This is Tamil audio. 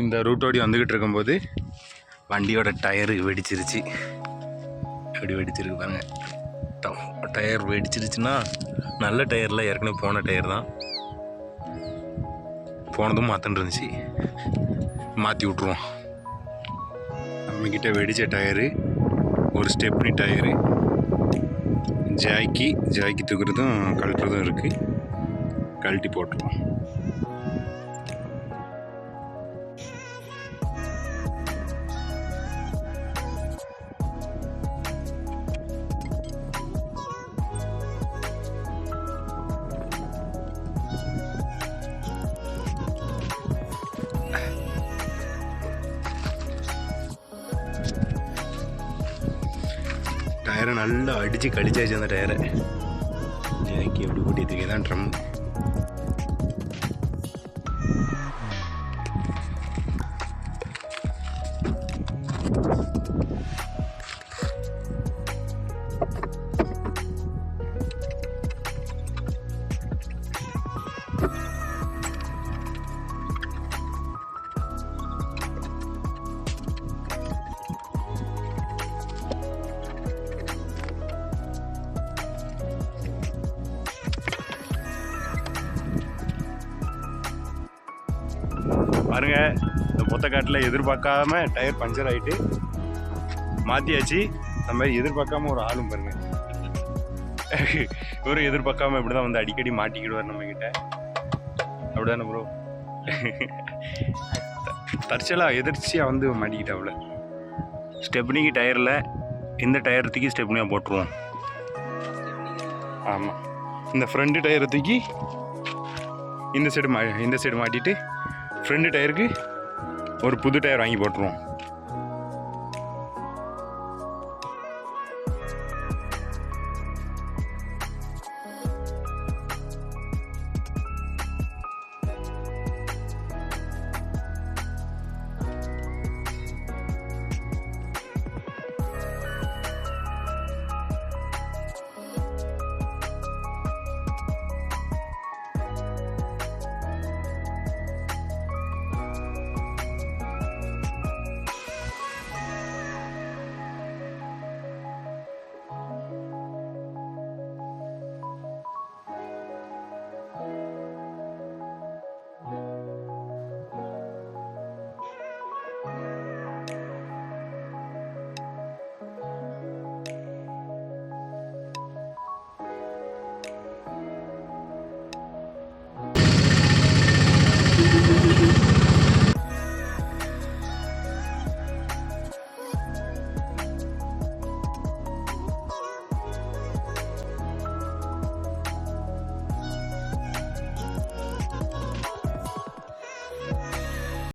இந்த ரூட்டோடி வந்துக்கிட்டு இருக்கும்போது வண்டியோட டயரு வெடிச்சிருச்சு. எப்படி வெடிச்சிருக்கு பாருங்க. டயர் வெடிச்சிருச்சுன்னா நல்ல டயரில் ஏற்கனவே போன டயர் தான். போனதும் மாற்றன் இருந்துச்சு. மாற்றி விட்ருவோம் நம்மக்கிட்ட வெடித்த டயரு ஒரு ஸ்டெப்னி டயரு ஜாக்கி ஜாக்கி தூக்குறதும் கழட்டுறதும் இருக்குது கழட்டி போட்டுருவோம். டயரை நல்லா அடித்து கழிச்சாச்சு அந்த டயரை ஜாக்கி எப்படி கூட்டிட்டு தான் பாருங்கள் பாருங்க. இந்த பொத்தக்காட்டில் எதிர்பார்க்காம டயர் பஞ்சர் ஆகிட்டு மாற்றியாச்சு நம்ம எதிர்பார்க்காம ஒரு ஆளும் பாருங்க. இவரும் எதிர்பார்க்காம இப்படி தான் வந்து அடிக்கடி மாட்டிக்கிடுவார் நம்மக்கிட்ட அப்படிதானே ப்ரோ தற்செயலாக எதிர்ச்சியாக வந்து மாட்டிக்கிட்டாப்புல. ஸ்டெப்னிக்கு டயரில் இந்த டயர் தூக்கி ஸ்டெப்னியாக போட்டுருவோம். ஆமாம் இந்த ஃப்ரண்ட்டு டயரை தூக்கி இந்த சைடு மா இந்த சைடு மாட்டிட்டு ஃப்ரெண்டு டயருக்கு ஒரு புது டயர் வாங்கி போட்டுருவோம்.